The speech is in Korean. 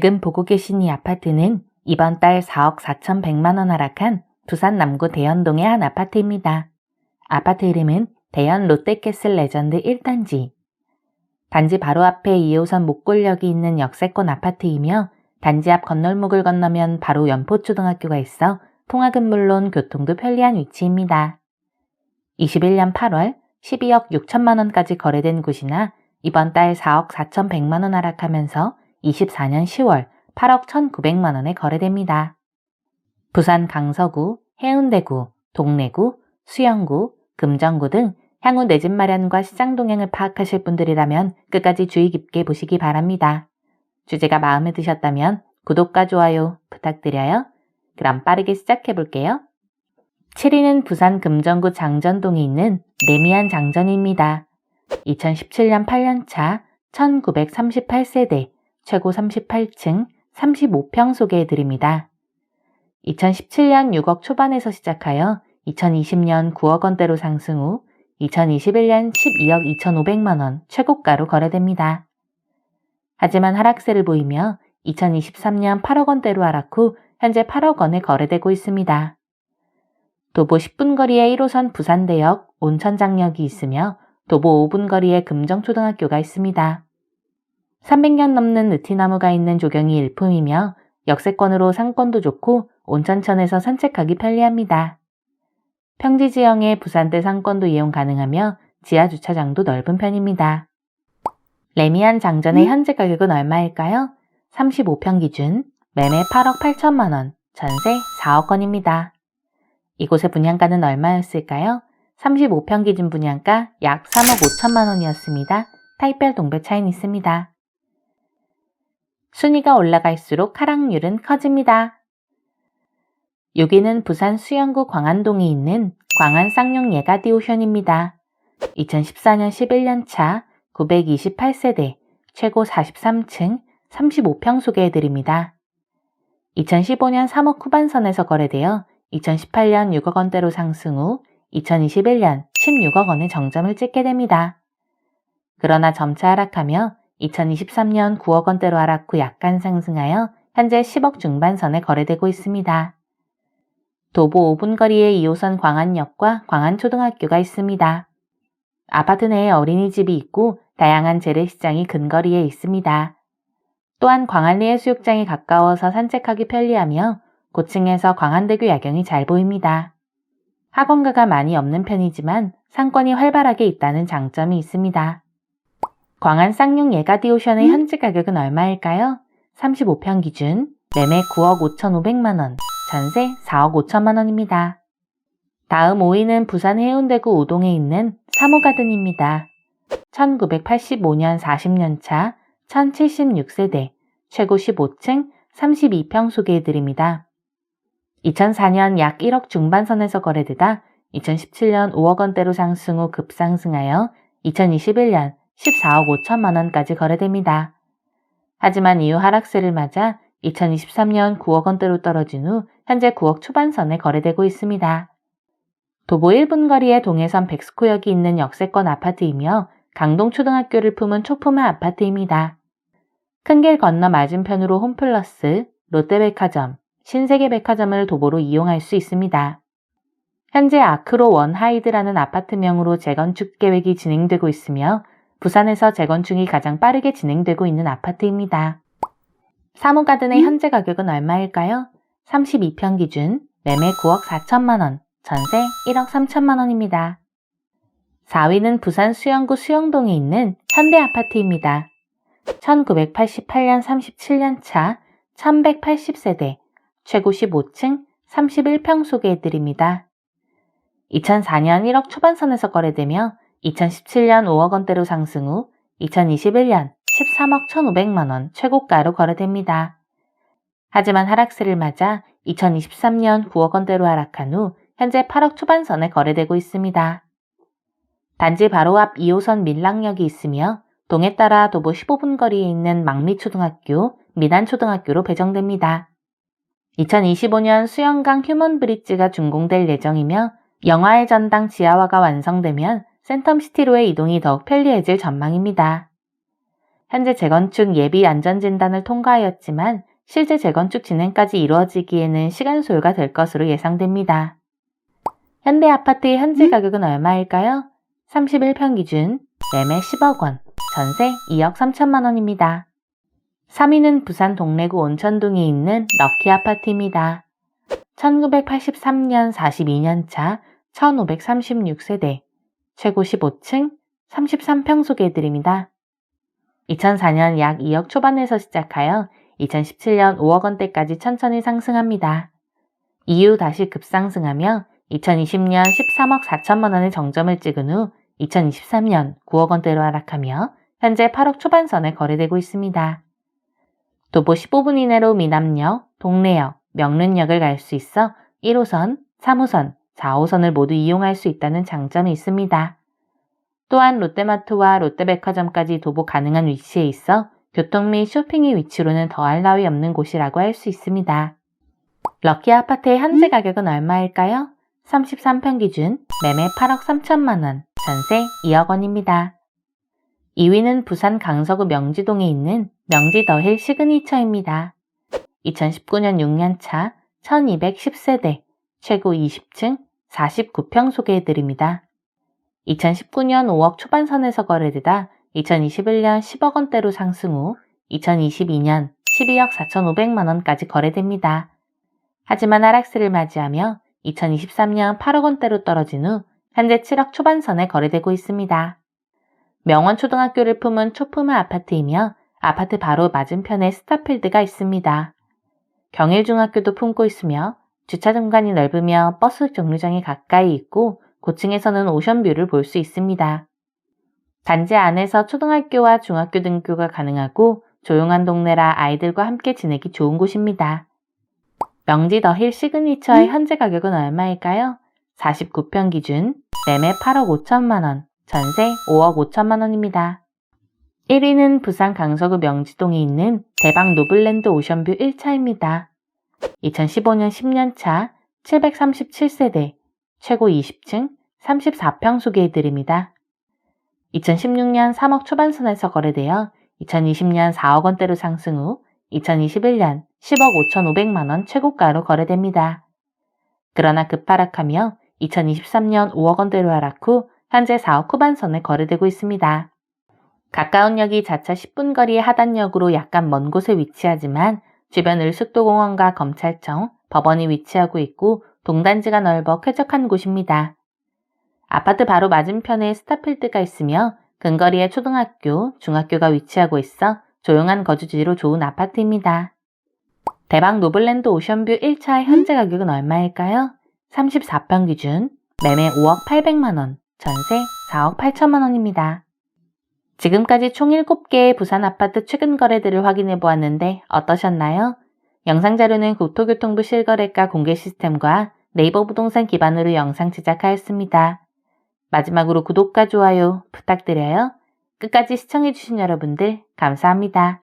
지금 보고 계신 이 아파트는 이번 달 4억 4,100만 원 하락한 부산 남구 대연동의 한 아파트입니다. 아파트 이름은 대연 롯데캐슬 레전드 1단지. 단지 바로 앞에 2호선 목골역이 있는 역세권 아파트이며 단지 앞 건널목을 건너면 바로 연포초등학교가 있어 통학은 물론 교통도 편리한 위치입니다. 21년 8월 12억 6천만 원까지 거래된 곳이나 이번 달 4억 4,100만 원 하락하면서 24년 10월 8억 1,900만 원에 거래됩니다. 부산 강서구, 해운대구, 동래구, 수영구, 금정구 등 향후 내 집 마련과 시장 동향을 파악하실 분들이라면 끝까지 주의 깊게 보시기 바랍니다. 주제가 마음에 드셨다면 구독과 좋아요 부탁드려요. 그럼 빠르게 시작해 볼게요. 7위는 부산 금정구 장전동에 있는 레미안 장전입니다. 2017년 8년차 1938세대 최고 38층 35평 소개해 드립니다. 2017년 6억 초반에서 시작하여 2020년 9억 원대로 상승 후 2021년 12억 2,500만 원 최고가로 거래됩니다. 하지만 하락세를 보이며 2023년 8억 원대로 하락 후 현재 8억 원에 거래되고 있습니다. 도보 10분 거리에 1호선 부산대역, 온천장역이 있으며 도보 5분 거리에 금정초등학교가 있습니다. 300년 넘는 느티나무가 있는 조경이 일품이며 역세권으로 상권도 좋고 온천천에서 산책하기 편리합니다. 평지 지형의 부산대 상권도 이용 가능하며 지하 주차장도 넓은 편입니다. 레미안 장전의 현재 가격은 얼마일까요? 35평 기준 매매 8억 8천만 원, 전세 4억 원입니다. 이곳의 분양가는 얼마였을까요? 35평 기준 분양가 약 3억 5천만 원이었습니다. 타입별 동배 차이는 있습니다. 순위가 올라갈수록 하락률은 커집니다. 여기는 부산 수영구 광안동에 있는 광안 쌍용 예가디오션입니다. 2014년 11년 차 928세대 최고 43층 35평 소개해드립니다. 2015년 3억 후반선에서 거래되어 2018년 6억 원대로 상승 후 2021년 16억 원의 정점을 찍게 됩니다. 그러나 점차 하락하며 2023년 9억 원대로 하락 후 약간 상승하여 현재 10억 중반선에 거래되고 있습니다. 도보 5분 거리에 2호선 광안역과 광안초등학교가 있습니다. 아파트 내에 어린이집이 있고 다양한 재래시장이 근거리에 있습니다. 또한 광안리 해수욕장이 가까워서 산책하기 편리하며 고층에서 광안대교 야경이 잘 보입니다. 학원가가 많이 없는 편이지만 상권이 활발하게 있다는 장점이 있습니다. 광안 쌍용 예가디오션의 현재 가격은 얼마일까요? 35평 기준 매매 9억 5,500만원, 전세 4억 5천만 원입니다. 다음 5위는 부산 해운대구 우동에 있는 사무가든입니다. 1985년 40년차 1076세대 최고 15층 32평 소개해드립니다. 2004년 약 1억 중반선에서 거래되다 2017년 5억 원대로 상승 후 급상승하여 2021년 14억 5천만 원까지 거래됩니다. 하지만 이후 하락세를 맞아 2023년 9억 원대로 떨어진 후 현재 9억 초반선에 거래되고 있습니다. 도보 1분 거리에 동해선 백스코역이 있는 역세권 아파트이며 강동초등학교를 품은 초품화 아파트입니다. 큰 길 건너 맞은편으로 홈플러스, 롯데백화점, 신세계백화점을 도보로 이용할 수 있습니다. 현재 아크로 원하이드라는 아파트명으로 재건축 계획이 진행되고 있으며 부산에서 재건축이 가장 빠르게 진행되고 있는 아파트입니다. 사무가든의 현재 가격은 얼마일까요? 32평 기준 매매 9억 4천만 원, 전세 1억 3천만 원입니다. 4위는 부산 수영구 수영동에 있는 현대아파트입니다. 1988년 37년 차 1180세대 최고 15층 31평 소개해드립니다. 2004년 1억 초반선에서 거래되며 2017년 5억 원대로 상승 후 2021년 13억 1,500만 원 최고가로 거래됩니다. 하지만 하락세를 맞아 2023년 9억 원대로 하락한 후 현재 8억 초반선에 거래되고 있습니다. 단지 바로 앞 2호선 밀락역이 있으며 동에 따라 도보 15분 거리에 있는 망미초등학교, 민안초등학교로 배정됩니다. 2025년 수영강 휴먼 브릿지가 준공될 예정이며 영화의 전당 지하화가 완성되면 센텀시티로의 이동이 더욱 편리해질 전망입니다. 현재 재건축 예비 안전진단을 통과하였지만 실제 재건축 진행까지 이루어지기에는 시간 소요가 될 것으로 예상됩니다. 현대 아파트의 현재 가격은 얼마일까요? 31평 기준 매매 10억 원, 전세 2억 3천만 원입니다. 3위는 부산 동래구 온천동에 있는 럭키 아파트입니다. 1983년 42년 차 1536세대, 최고 15층 33평 소개해드립니다. 2004년 약 2억 초반에서 시작하여 2017년 5억 원대까지 천천히 상승합니다. 이후 다시 급상승하며 2020년 13억 4천만 원의 정점을 찍은 후 2023년 9억 원대로 하락하며 현재 8억 초반선에 거래되고 있습니다. 도보 15분 이내로 미남역, 동래역, 명륜역을 갈 수 있어 1호선, 3호선, 4호선을 모두 이용할 수 있다는 장점이 있습니다. 또한 롯데마트와 롯데백화점까지 도보 가능한 위치에 있어 교통 및 쇼핑의 위치로는 더할 나위 없는 곳이라고 할 수 있습니다. 럭키 아파트의 현재 가격은 얼마일까요? 33평 기준 매매 8억 3천만 원, 전세 2억 원입니다. 2위는 부산 강서구 명지동에 있는 명지 더힐 시그니처입니다. 2019년 6년차 1210세대, 최고 20층 49평 소개해드립니다. 2019년 5억 초반선에서 거래되다 2021년 10억 원대로 상승 후 2022년 12억 4,500만 원까지 거래됩니다. 하지만 하락세를 맞이하며 2023년 8억 원대로 떨어진 후 현재 7억 초반선에 거래되고 있습니다. 명원 초등학교를 품은 초품화 아파트이며 아파트 바로 맞은편에 스타필드가 있습니다. 경일중학교도 품고 있으며 주차 공간이 넓으며 버스 정류장이 가까이 있고 고층에서는 오션뷰를 볼 수 있습니다. 단지 안에서 초등학교와 중학교 등교가 가능하고 조용한 동네라 아이들과 함께 지내기 좋은 곳입니다. 명지 더힐 시그니처의 현재 가격은 얼마일까요? 49평 기준 매매 8억 5천만 원, 전세 5억 5천만 원입니다. 1위는 부산 강서구 명지동에 있는 대박 노블랜드 오션뷰 1차입니다. 2015년 10년차 737세대, 최고 20층 34평 소개해드립니다. 2016년 3억 초반선에서 거래되어 2020년 4억 원대로 상승 후 2021년 10억 5,500만 원 최고가로 거래됩니다. 그러나 급하락하며 2023년 5억 원대로 하락 후 현재 4억 후반선에 거래되고 있습니다. 가까운 역이 자차 10분 거리의 하단역으로 약간 먼 곳에 위치하지만 주변 을숙도공원과 검찰청, 법원이 위치하고 있고 동단지가 넓어 쾌적한 곳입니다. 아파트 바로 맞은편에 스타필드가 있으며 근거리에 초등학교, 중학교가 위치하고 있어 조용한 거주지로 좋은 아파트입니다. 대박 노블랜드 오션뷰 1차의 현재 가격은 얼마일까요? 34평 기준 매매 5억 800만원, 전세 4억 8천만 원입니다. 지금까지 총 7개의 부산 아파트 최근 거래들을 확인해 보았는데 어떠셨나요? 영상 자료는 국토교통부 실거래가 공개 시스템과 네이버 부동산 기반으로 영상 제작하였습니다. 마지막으로 구독과 좋아요 부탁드려요. 끝까지 시청해주신 여러분들 감사합니다.